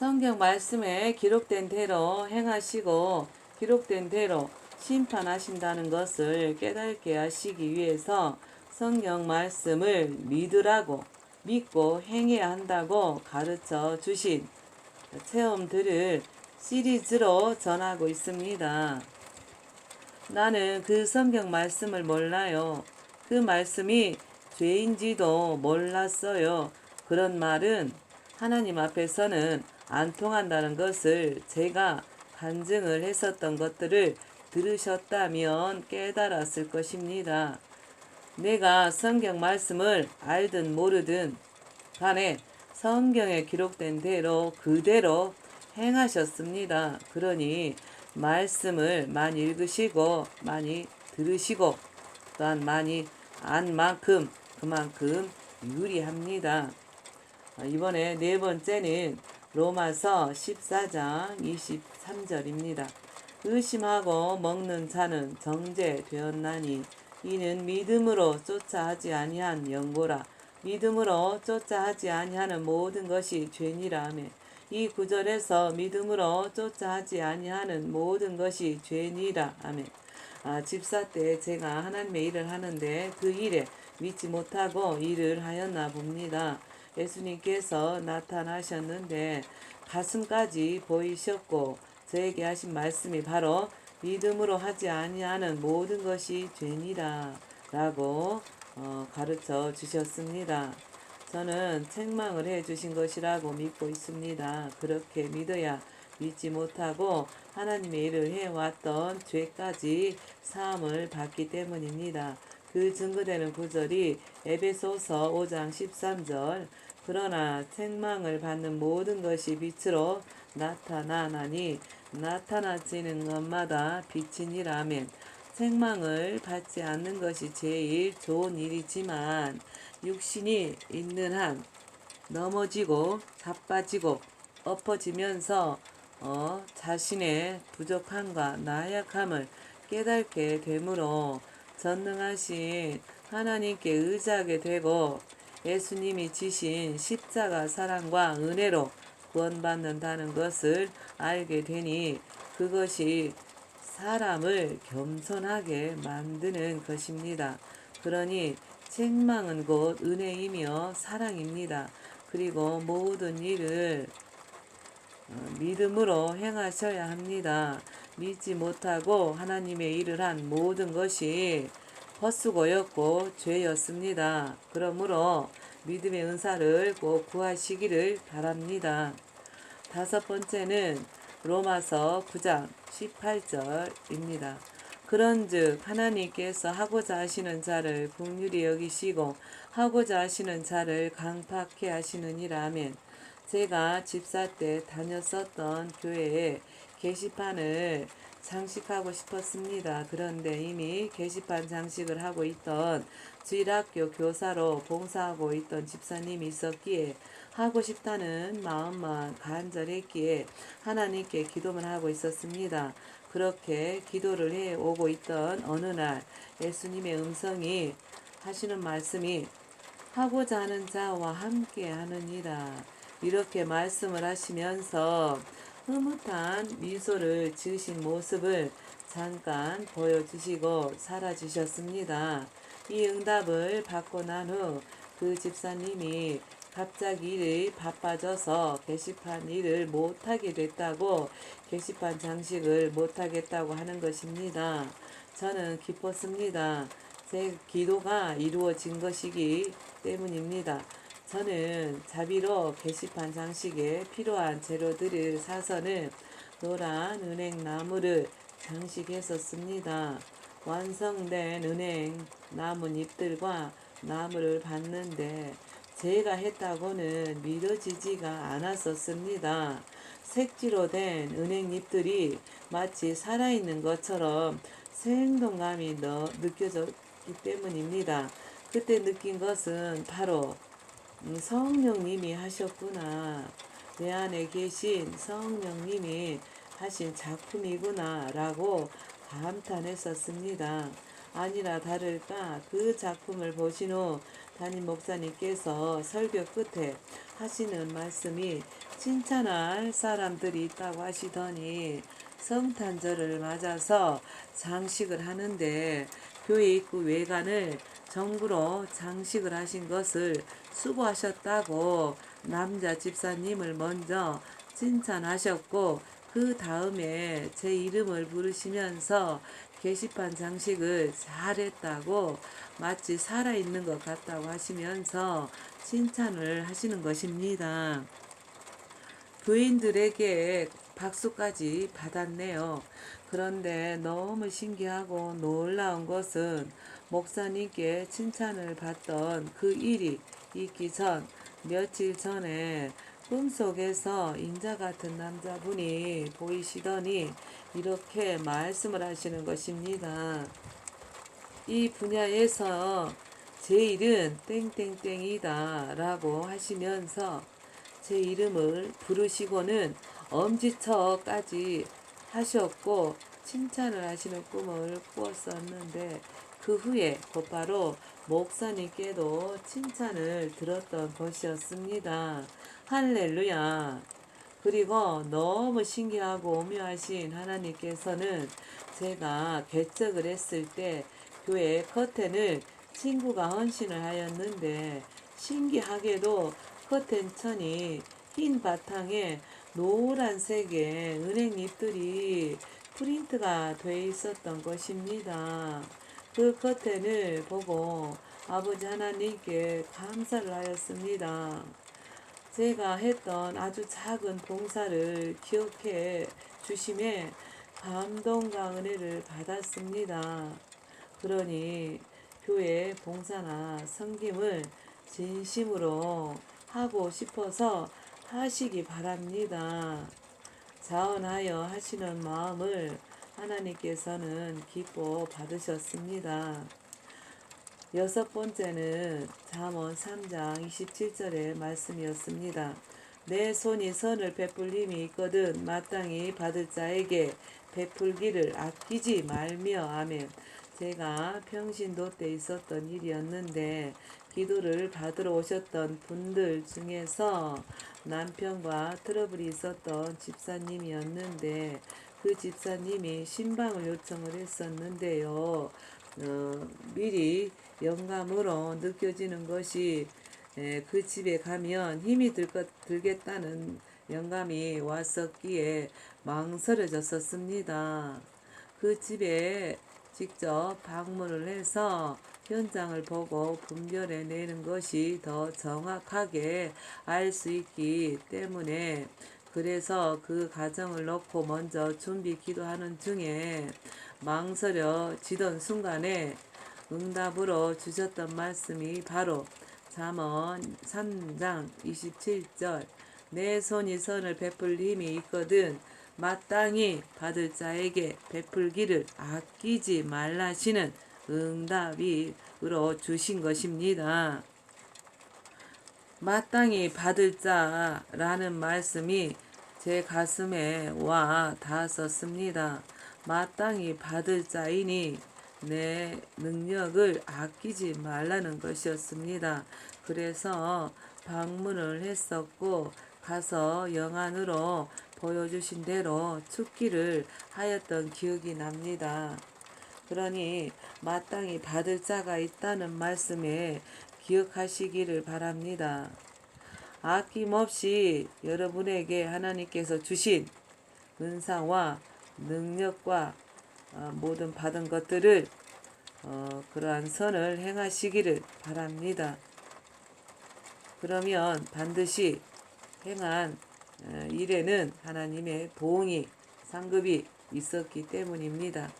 성경 말씀에 기록된 대로 행하시고 기록된 대로 심판하신다는 것을 깨닫게 하시기 위해서 성경 말씀을 믿으라고 믿고 행해야 한다고 가르쳐 주신 체험들을 시리즈로 전하고 있습니다. 나는 그 성경 말씀을 몰라요. 그 말씀이 죄인지도 몰랐어요. 그런 말은 하나님 앞에서는 안 통한다는 것을 제가 간증을 했었던 것들을 들으셨다면 깨달았을 것입니다. 내가 성경 말씀을 알든 모르든 간에 성경에 기록된 대로 그대로 행하셨습니다. 그러니 말씀을 많이 읽으시고 많이 들으시고 또한 많이 안 만큼 그만큼 유리합니다. 아, 이번에 네 번째는 로마서 14장 23절입니다. 의심하고 먹는 자는 정죄되었나니 이는 믿음으로 쫓아 하지 아니한 연고라 믿음으로 쫓아 하지 아니하는 모든 것이 죄니라 하며 이 구절에서 믿음으로 쫓아 하지 아니하는 모든 것이 죄니라 하며 아, 집사 때 제가 하나님의 일을 하는데 그 일에 믿지 못하고 일을 하였나 봅니다. 예수님께서 나타나셨는데 가슴까지 보이셨고 저에게 하신 말씀이 바로 믿음으로 하지 아니하는 모든 것이 죄니라 라고 어, 가르쳐 주셨습니다. 저는 책망을 해 주신 것이라고 믿고 있습니다. 그렇게 믿어야 믿지 못하고 하나님의 일을 해왔던 죄까지 사함을 받기 때문입니다. 그 증거되는 구절이 에베소서 5장 13절 그러나 책망을 받는 모든 것이 빛으로 나타나나니 나타나지는 것마다 빛이니라면 책망을 받지 않는 것이 제일 좋은 일이지만 육신이 있는 한 넘어지고 자빠지고 엎어지면서 어, 자신의 부족함과 나약함을 깨닫게 되므로 전능하신 하나님께 의지하게 되고 예수님이 지신 십자가 사랑과 은혜로 구원받는다는 것을 알게 되니 그것이 사람을 겸손하게 만드는 것입니다. 그러니 책망은 곧 은혜이며 사랑입니다. 그리고 모든 일을 어, 믿음으로 행하셔야 합니다. 믿지 못하고 하나님의 일을 한 모든 것이 헛수고였고 죄였습니다. 그러므로 믿음의 은사를 꼭 구하시기를 바랍니다. 다섯 번째는 로마서 9장 18절입니다. 그런즉 하나님께서 하고자 하시는 자를 긍휼히 여기시고 하고자 하시는 자를 강팍해 하시느니라 하면 제가 집사 때 다녔었던 교회에 게시판을 장식하고 싶었습니다. 그런데 이미 게시판 장식을 하고 있던 주일학교 교사로 봉사하고 있던 집사님이 있었기에 하고 싶다는 마음만 간절했기에 하나님께 기도만 하고 있었습니다. 그렇게 기도를 해 오고 있던 어느 날 예수님의 음성이 하시는 말씀이 하고자 하는 자와 함께 하느니라. 이렇게 말씀을 하시면서 흐뭇한 미소를 지으신 모습을 잠깐 보여주시고 사라지셨습니다. 이 응답을 받고 난 후 그 집사님이 갑자기 일이 바빠져서 게시판 일을 못하게 됐다고 게시판 장식을 못하겠다고 하는 것입니다. 저는 기뻤습니다. 제 기도가 이루어진 것이기 때문입니다. 저는 자비로 게시판 장식에 필요한 재료들을 사서는 노란 은행 나무를 장식했었습니다. 완성된 은행 나뭇잎들과 나무를 봤는데 제가 했다고는 믿어지지가 않았었습니다. 색지로 된 은행잎들이 마치 살아있는 것처럼 생동감이 느껴졌기 때문입니다. 그때 느낀 것은 바로 음, 성령님이 하셨구나. 내 안에 계신 성령님이 하신 작품이구나. 라고 감탄했었습니다. 아니라 다를까 그 작품을 보신 후 담임 목사님께서 설교 끝에 하시는 말씀이 칭찬할 사람들이 있다고 하시더니 성탄절을 맞아서 장식을 하는데 교회 입구 외관을 정부로 장식을 하신 것을 수고하셨다고 남자 집사님을 먼저 칭찬하셨고 그 다음에 제 이름을 부르시면서 게시판 장식을 잘했다고 마치 살아있는 것 같다고 하시면서 칭찬을 하시는 것입니다. 부인들에게 박수까지 받았네요. 그런데 너무 신기하고 놀라운 것은 목사님께 칭찬을 받던 그 일이 있기 전 며칠 전에 꿈속에서 인자 같은 남자분이 보이시더니 이렇게 말씀을 하시는 것입니다. 이 분야에서 제 일은 땡땡땡이다 라고 하시면서 제 이름을 부르시고는 엄지척까지 하셨고 칭찬을 하시는 꿈을 꾸었었는데 그 후에 곧바로 목사님께도 칭찬을 들었던 것이었습니다. 할렐루야. 그리고 너무 신기하고 오묘하신 하나님께서는 제가 개척을 했을 때 교회 커튼을 친구가 헌신을 하였는데 신기하게도 커튼 천이 흰 바탕에 노란색의 은행잎들이 프린트가 돼 있었던 것입니다. 그 커튼을 보고 아버지 하나님께 감사를 하였습니다. 제가 했던 아주 작은 봉사를 기억해 주심에 감동과 은혜를 받았습니다. 그러니 교회 봉사나 섬김을 진심으로 하고 싶어서 하시기 바랍니다. 자원하여 하시는 마음을 하나님께서는 기뻐 받으셨습니다. 여섯 번째는 잠언 3장 27절의 말씀이었습니다. 내 손이 선을 베풀림이 있거든 마땅히 받을 자에게 베풀기를 아끼지 말며 아멘. 제가 평신도 때 있었던 일이었는데 기도를 받으러 오셨던 분들 중에서 남편과 트러블이 있었던 집사님이었는데 그 집사님이 신방을 요청을 했었는데요. 어, 미리 영감으로 느껴지는 것이 에, 그 집에 가면 힘이 들 것, 들겠다는 영감이 왔었기에 망설여졌었습니다. 그 집에 직접 방문을 해서 현장을 보고 분별해 내는 것이 더 정확하게 알 수 있기 때문에 그래서 그 가정을 놓고 먼저 준비 기도하는 중에 망설여 지던 순간에 응답으로 주셨던 말씀이 바로 잠언 3장 27절 내 손이 선을 베풀 힘이 있거든 마땅히 받을 자에게 베풀기를 아끼지 말라시는 응답이으로 주신 것입니다. 마땅히 받을 자라는 말씀이 제 가슴에 와 닿았었습니다. 마땅히 받을 자이니 내 능력을 아끼지 말라는 것이었습니다. 그래서 방문을 했었고 가서 영안으로 보여주신 대로 축기를 하였던 기억이 납니다. 그러니 마땅히 받을 자가 있다는 말씀에 기억하시기를 바랍니다. 아낌없이 여러분에게 하나님께서 주신 은사와 능력과 어, 모든 받은 것들을 어, 그러한 선을 행하시기를 바랍니다. 그러면 반드시 행한 어, 일에는 하나님의 보응이 상급이 있었기 때문입니다.